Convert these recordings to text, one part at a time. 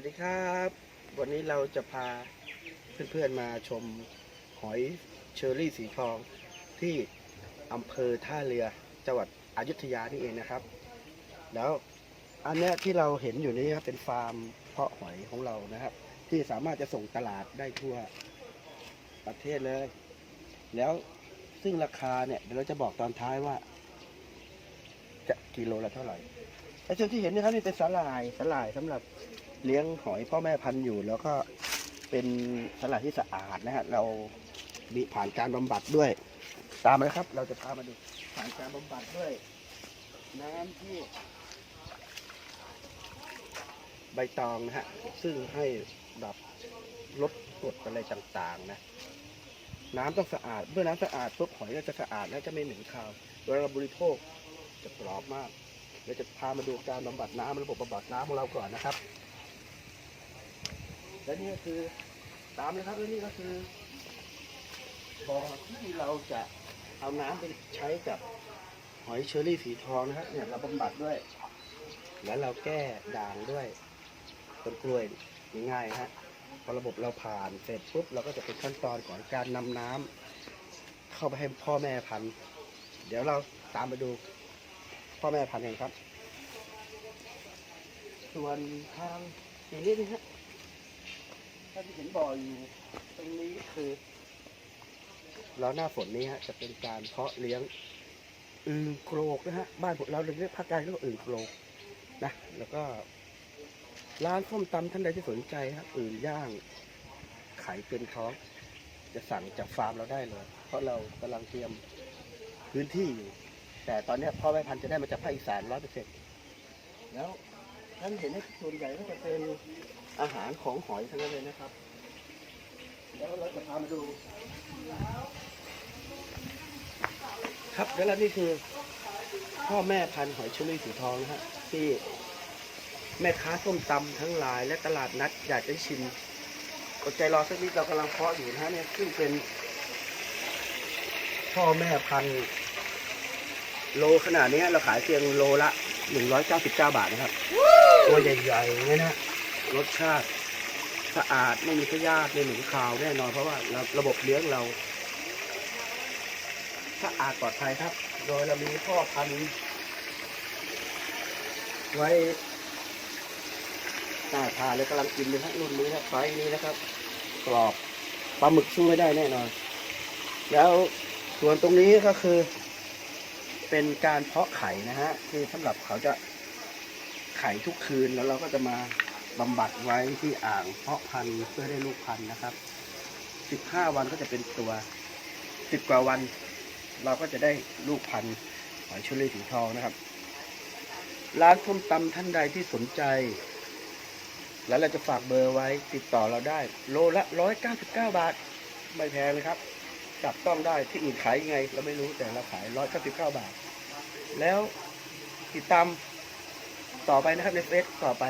วัสดีครับ วันนี้เราจะพาเพื่อนๆมาชมหอยเชอรี่สีทองที่อำเภอท่าเรือจังหวัดอยุธยานี่เองนะครับ แล้วอันนี้ที่เราเห็นอยู่นี้ครับเป็นฟาร์มเพาะหอยของเรานะครับ ที่สามารถจะส่งตลาดได้ทั่วประเทศเลย แล้วซึ่งราคาเนี่ยเดี๋ยวเราจะบอกตอนท้ายว่า จะกิโลละเท่าไหร่ไอ้ส่วนที่เห็นนะครับนี่เป็นสาหร่ายสาหร่ายสำหรับ เลี้ยงหอยพ่อแม่พันธุ์อยู่ แล้วก็เป็นสาหร่ายที่สะอาดนะฮะเรามีผ่านการบำบัดด้วย ตามมาครับ เราจะพามาดูผ่านการบำบัดด้วยน้ำที่ใบตองนะฮะซึ่งให้แบบลดกรดอะไรต่างๆนะน้ำต้องสะอาด เมื่อน้ำสะอาดปุ๊บหอยก็จะสะอาดและจะไม่เหม็นคาวเวลาเราบริโภคจะกรอบมากเดี๋ยวจะพามาดูการบำบัดน้ำระบบบำบัดน้ำของเราก่อนนะครับ และนี่ก็คือตามนะครับและนี่ก็คือบ่อที่เราจะเอาน้ำไปใช้กับหอยเชอรี่สีทองนะครับเนี่ยเราบำบัดด้วย แล้วเราแก้ด่างด้วยต้นกล้วยง่ายๆฮะพอระบบเราผ่านเสร็จปุ๊บเราก็จะเป็นขั้นตอนของการนำน้ำเข้าไปให้พ่อแม่พันธุ์เดี๋ยวเราตามไปดูพ่อแม่พันธุ์กันครับ ส่วนทางอย่างนี้นะฮะ ถ้าที่เห็นบ่ออยู่ ตรงนี้คือแล้วหน้าฝนนี้ฮะจะเป็นการเพาะเลี้ยงอึ่งโกรกนะฮะบ้านพวกเราเรียกภาคกลางเรียกว่าอึ่งโกรกนะแล้วก็ร้านส้มตำท่านใดที่สนใจฮะอึ่งย่างไข่เต็มท้องจะสั่งจากฟาร์มเราได้เลย เพราะเรากำลังเตรียมพื้นที่อยู่ แต่ตอนนี้พ่อแม่พันธุ์จะได้มาจากภาคอีสานร้อยเปอร์เซ็นต์แล้วท่านเห็นในส่วนใหญ่ก็จะเป็น อาหารของหอยทั้งนั้นเลยนะครับ แล้วเราจะพามาดู ครับแล้วนี่คือ พ่อแม่พันธุ์หอยเชอรี่สีทองนะฮะที่แม่ค้าส้มตำทั้งหลาย และตลาดนัดอยากจะชิมอดใจรอสักนิดเรากำลังเพาะอยู่นะฮะเนี่ยซึ่งเป็น พ่อแม่พันธุ์โลขนาดนี้เราขายเพียงโลละ 199 บาทนะครับ ตัวใหญ่ๆเนี่ยนะ รสชาติสะอาดไม่มีพยาธิไม่เหม็นคาวแน่นอน เพราะว่าเราระบบเลี้ยงเราสะอาดปลอดภัยครับ โดยเรามีพ่อพันธุ์ไว้หน้าทานเลยกำลังกินเลยครับรุ่นนี้ครับไฟนี้นะครับ กรอบปลาหมึกสู้ไม่ได้แน่นอน แล้วส่วนตรงนี้ก็คือ เป็นการเพาะไข่นะฮะ คือสำหรับเขาจะไข่ทุกคืนแล้วเราก็จะมา บำบัดไว้ที่อ่างเพาะพันธุ์เพื่อได้ลูกพันธุ์นะครับ 15 วันก็จะเป็นตัว 10 กว่าวัน เราก็จะได้ลูกพันธุ์หอยเชอรี่สีทองนะครับ ร้านส้มตำท่านใดที่สนใจ แล้วเราจะฝากเบอร์ไว้ติดต่อเราได้ โลละ 199 บาท ไม่แพงเลยครับ จับต้องได้ที่อื่นขายยังไง เราไม่รู้แต่เราขาย 199 บาท แล้วติดตามต่อไปนะครับในเฟซต่อไป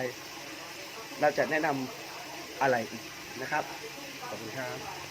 เราจะแนะนำอะไรอีกนะครับ ขอบคุณครับ